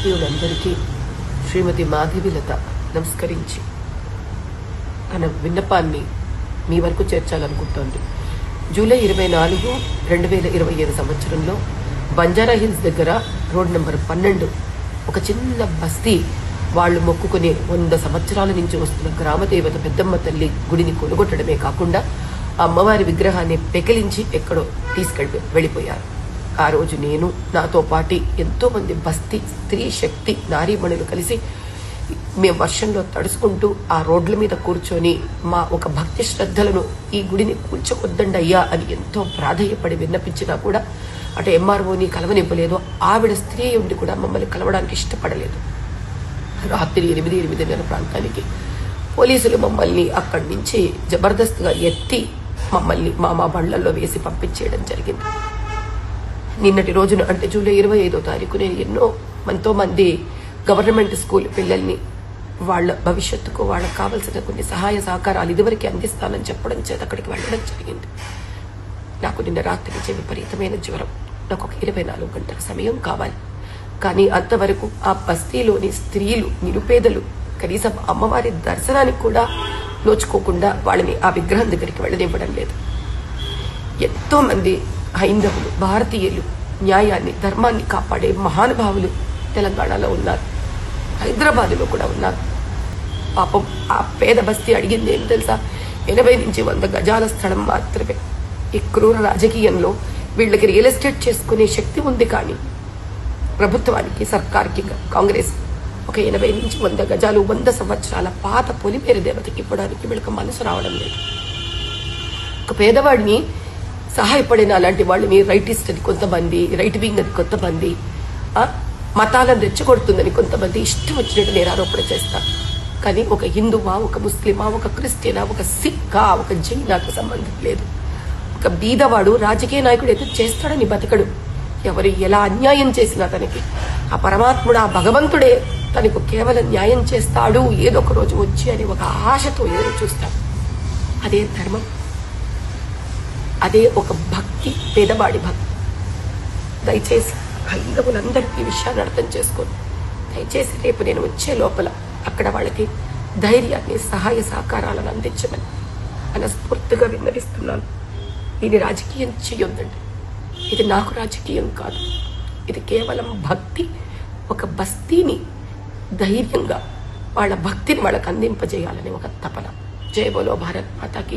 ఆత్మీయులందరికీ శ్రీమతి మాధవిలత నమస్కరించి తన విన్నపాన్ని మీ వరకు చేర్చాలనుకుంటోంది. జూలై ఇరవై నాలుగు రెండు వేల ఇరవై ఐదు సంవత్సరంలో బంజారా హిల్స్ దగ్గర రోడ్ నెంబర్ పన్నెండు ఒక చిన్న బస్తీ వాళ్ళు మొక్కుకునే వంద సంవత్సరాల నుంచి వస్తున్న గ్రామదేవత పెద్దమ్మ తల్లి గుడిని కొనుగొట్టడమే కాకుండా ఆ అమ్మవారి విగ్రహాన్ని పెకిలించి ఎక్కడో తీసుకెళ్ళి వెళ్ళిపోయారు. ఆ రోజు నేను నాతో పాటి ఎంతో మంది బస్తీ స్త్రీ శక్తి నారీమణులు కలిసి మేము వర్షంలో తడుచుకుంటూ ఆ రోడ్ల మీద కూర్చొని మా ఒక భక్తి శ్రద్ధలను ఈ గుడిని కూర్చొద్దండి అయ్యా అని ఎంతో ప్రాధేయపడి విన్నపించినా కూడా అటు ఎంఆర్ఓని కలవనివ్వలేదు. ఆవిడ స్త్రీ ఉండి కూడా మమ్మల్ని కలవడానికి ఇష్టపడలేదు. రాత్రి ఎనిమిది ఎనిమిదిన్నర ప్రాంతానికి పోలీసులు మమ్మల్ని అక్కడి నుంచి జబర్దస్త్గా ఎత్తి మమ్మల్ని మా మా బండ్లలో వేసి పంపించేయడం జరిగింది. నిన్నటి రోజున అంటే జూలై ఇరవై ఐదో తారీఖు నేను ఎన్నో ఎంతో మంది గవర్నమెంట్ స్కూల్ పిల్లల్ని వాళ్ళ భవిష్యత్తుకు వాళ్ళకి కావాల్సిన కొన్ని సహాయ సహకారాలు ఇదివరకు అందిస్తానని చెప్పడం చేత అక్కడికి వెళ్ళడం జరిగింది. నాకు నిన్న రాత్రి నుంచి విపరీతమైన జ్వరం. నాకు ఒక ఇరవై నాలుగు గంటల సమయం కావాలి. కానీ అంతవరకు ఆ బస్తీలోని స్త్రీలు నిరుపేదలు కనీసం అమ్మవారి దర్శనానికి కూడా నోచుకోకుండా వాళ్ళని ఆ విగ్రహం దగ్గరికి వెళ్ళనివ్వడం లేదు. ఎంతో మంది హైందవులు భారతీయులు న్యాయాన్ని ధర్మాన్ని కాపాడే మహానుభావులు తెలంగాణలో ఉన్నారు. హైదరాబాదులో కూడా ఉన్నారు. పాపం ఆ పేద బస్తీ అడిగింది ఏం తెలుసా? ఎనభై నుంచి వంద గజాల స్థలం మాత్రమే. ఈ క్రూర రాజకీయంలో వీళ్ళకి రియల్ ఎస్టేట్ చేసుకునే శక్తి ఉంది కానీ ప్రభుత్వానికి సర్కార్కి కాంగ్రెస్ ఒక ఎనభై నుంచి వంద గజాలు వంద సంవత్సరాల పాత పొలిమేరు దేవతకి ఇవ్వడానికి వీళ్ళకి మనసు రావడం లేదు. ఒక పేదవాడిని సహాయపడిన అలాంటి వాళ్ళని రైటిస్ట్ అని కొంతమంది రైట్ వింగ్ అని కొంతమంది మతాలను రెచ్చగొడుతుందని కొంతమంది ఇష్టం వచ్చినట్టు నేను ఆరోపణ చేస్తా. కానీ ఒక హిందువా ఒక ముస్లిమా ఒక క్రిస్టియనా ఒక సిక్కా ఒక జైనాకు సంబంధం లేదు. ఒక బీదవాడు రాజకీయ నాయకుడు ఏదో చేస్తాడని బతకడు. ఎవరు ఎలా అన్యాయం చేసినా తనకి. ఆ పరమాత్ముడు ఆ భగవంతుడే తనకు కేవలం న్యాయం చేస్తాడు ఏదో ఒక రోజు వచ్చి అని ఒక ఆశతో ఎదురు చూస్తాడు. అదే ధర్మం. అదే ఒక భక్తి పేదవాడి భక్తి. దయచేసి హైందవులందరికీ ఈ విషయాన్ని అర్థం చేసుకోండి. దయచేసి రేపు నేను వచ్చే లోపల అక్కడ వాళ్ళకి ధైర్యాన్ని సహాయ సహకారాలను అందించమని మనస్ఫూర్తిగా విన్నవిస్తున్నాను. ఇది రాజకీయం చేయొద్దండి. ఇది నాకు రాజకీయం కాదు. ఇది కేవలం భక్తి ఒక బస్తీని ధైర్యంగా వాళ్ళ భక్తిని వాళ్ళకి అందింపజేయాలని ఒక తపన. జయ బోలో భారత్ మాతాకి